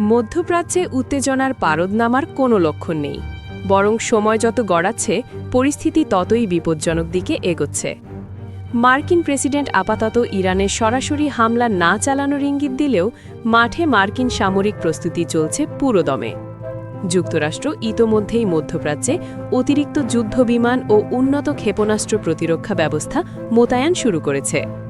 মধ্যপ্রাচ্যে উত্তেজনার পারদ নামার কোনো লক্ষণ নেই। বরং সময় যত গড়াচ্ছে, পরিস্থিতি ততই বিপজ্জনক দিকে এগোচ্ছে। মার্কিন প্রেসিডেন্ট আপাতত ইরানের সরাসরি হামলা না চালানোর ইঙ্গিত দিলেও মাঠে মার্কিন সামরিক প্রস্তুতি চলছে পুরোদমে। যুক্তরাষ্ট্র ইতোমধ্যেই মধ্যপ্রাচ্যে অতিরিক্ত যুদ্ধবিমান ও উন্নত ক্ষেপণাস্ত্র প্রতিরক্ষা ব্যবস্থা মোতায়েন শুরু করেছে।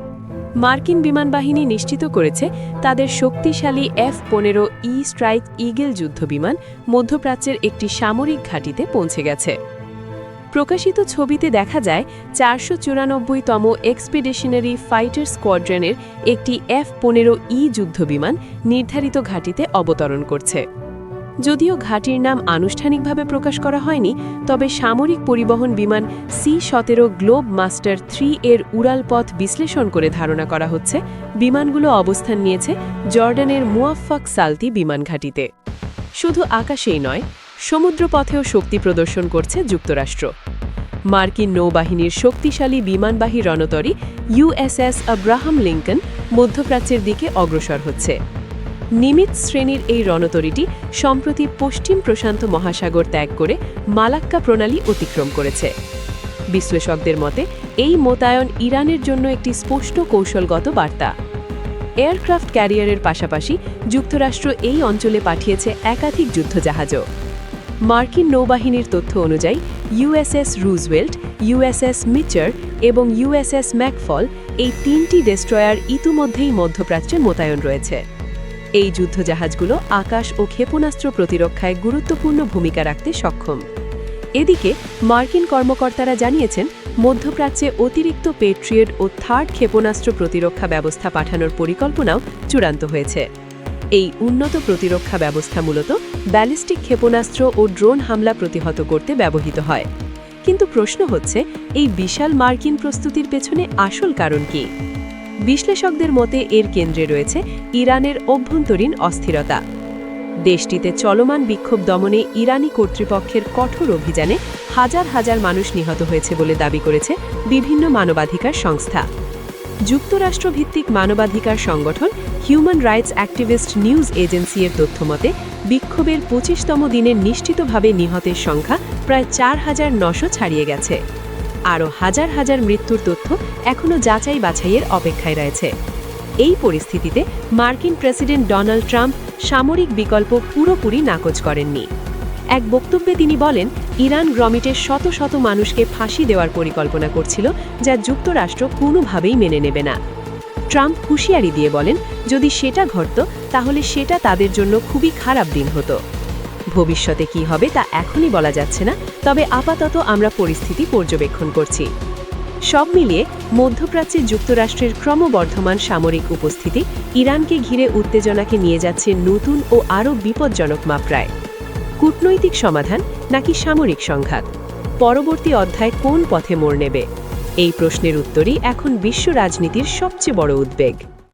মার্কিন বিমানবাহিনী নিশ্চিত করেছে তাদের শক্তিশালী এফ পনেরো ই স্ট্রাইক ইগেল যুদ্ধবিমান মধ্যপ্রাচ্যের একটি সামরিক ঘাঁটিতে পৌঁছে গেছে। প্রকাশিত ছবিতে দেখা যায়, চারশো চুরানব্বইতম এক্সপিডিশনারি ফাইটার স্কোয়াড্রনের একটি এফ পনেরো ই যুদ্ধবিমান নির্ধারিত ঘাঁটিতে অবতরণ করছে। যদিও ঘাঁটির নাম আনুষ্ঠানিকভাবে প্রকাশ করা হয়নি, তবে সামরিক পরিবহন বিমান সি সতেরো গ্লোব মাস্টার থ্রি এর উড়ালপথ বিশ্লেষণ করে ধারণা করা হচ্ছে, বিমানগুলো অবস্থান নিয়েছে জর্ডানের মুয়াফফাক সালতি বিমান ঘাঁটিতে। শুধু আকাশেই নয়, সমুদ্রপথেও শক্তি প্রদর্শন করছে যুক্তরাষ্ট্র। মার্কিন নৌবাহিনীর শক্তিশালী বিমানবাহী রণতরী ইউএসএস আব্রাহাম লিঙ্কন মধ্যপ্রাচ্যের দিকে অগ্রসর হচ্ছে। নিমিত শ্রেণির এই রণতরীটি সম্প্রতি পশ্চিম প্রশান্ত মহাসাগর ত্যাগ করে মালাক্কা প্রণালী অতিক্রম করেছে। বিশ্লেষকদের মতে, এই মোতায়ন ইরানের জন্য একটি স্পষ্ট কৌশলগত বার্তা। এয়ারক্রাফট ক্যারিয়ারের পাশাপাশি যুক্তরাষ্ট্র এই অঞ্চলে পাঠিয়েছে একাধিক যুদ্ধজাহাজও। মার্কিন নৌবাহিনীর তথ্য অনুযায়ী, ইউএসএস রুজওয়েল্ট ইউএসএস মিচার এবং ইউএসএস ম্যাকফল এই তিনটি ডেস্ট্রয়ার ইতিমধ্যেই মধ্যপ্রাচ্যে মোতায়েন রয়েছে। এই যুদ্ধজাহাজগুলো আকাশ ও ক্ষেপণাস্ত্র প্রতিরক্ষায় গুরুত্বপূর্ণ ভূমিকা রাখতে সক্ষম। এদিকে, মার্কিন কর্মকর্তারা জানিয়েছেন, মধ্যপ্রাচ্যে অতিরিক্ত পেট্রিয়েট ও থার্ড ক্ষেপণাস্ত্র প্রতিরক্ষা ব্যবস্থা পাঠানোর পরিকল্পনাও চূড়ান্ত হয়েছে। এই উন্নত প্রতিরক্ষা ব্যবস্থা মূলত ব্যালিস্টিক ক্ষেপণাস্ত্র ও ড্রোন হামলা প্রতিহত করতে ব্যবহৃত হয়। কিন্তু প্রশ্ন হচ্ছে, এই বিশাল মার্কিন প্রস্তুতির পেছনে আসল কারণ কী? বিশ্লেষকদের মতে এর কেন্দ্রে রয়েছে ইরানের অভ্যন্তরীণ অস্থিরতা। দেশটিতে চলমান বিক্ষোভ দমনে ইরানি কর্তৃপক্ষের কঠোর অভিযানে হাজার হাজার মানুষ নিহত হয়েছে বলে দাবি করেছে বিভিন্ন মানবাধিকার সংস্থা। যুক্তরাষ্ট্রভিত্তিক মানবাধিকার সংগঠন human rights activist news agency এর তথ্যমতে বিক্ষোভের পঁচিশতম দিনে নিশ্চিতভাবে নিহতের সংখ্যা প্রায় চার হাজার নশো ছাড়িয়ে গেছে। আরও হাজার হাজার মৃত্যুর তথ্য এখনও যাচাই বাছাইয়ের অপেক্ষায় রয়েছে। এই পরিস্থিতিতে মার্কিন প্রেসিডেন্ট ডোনাল্ড ট্রাম্প সামরিক বিকল্প পুরোপুরি নাকচ করেননি। এক বক্তব্যে তিনি বলেন, ইরান গ্রমিটের শত শত মানুষকে ফাঁসি দেওয়ার পরিকল্পনা করছিল, যা যুক্তরাষ্ট্র কোনোভাবেই মেনে নেবে না। ট্রাম্প হুঁশিয়ারি দিয়ে বলেন, যদি সেটা ঘটত, তাহলে সেটা তাদের জন্য খুবই খারাপ দিন হতো। ভবিষ্যতে কি হবে তা এখনই বলা যাচ্ছে না, তবে আপাতত আমরা পরিস্থিতি পর্যবেক্ষণ করছি। সব মিলিয়ে মধ্যপ্রাচ্যে যুক্তরাষ্ট্রের ক্রমবর্ধমান সামরিক উপস্থিতি ইরানকে ঘিরে উত্তেজনাকে নিয়ে যাচ্ছে নতুন ও আরও বিপজ্জনক মাত্রায় কূটনৈতিক সমাধান নাকি সামরিক সংঘাত? পরবর্তী অধ্যায় কোন পথে মোড় নেবে? এই প্রশ্নের উত্তরই এখন বিশ্ব রাজনীতির সবচেয়ে বড় উদ্বেগ।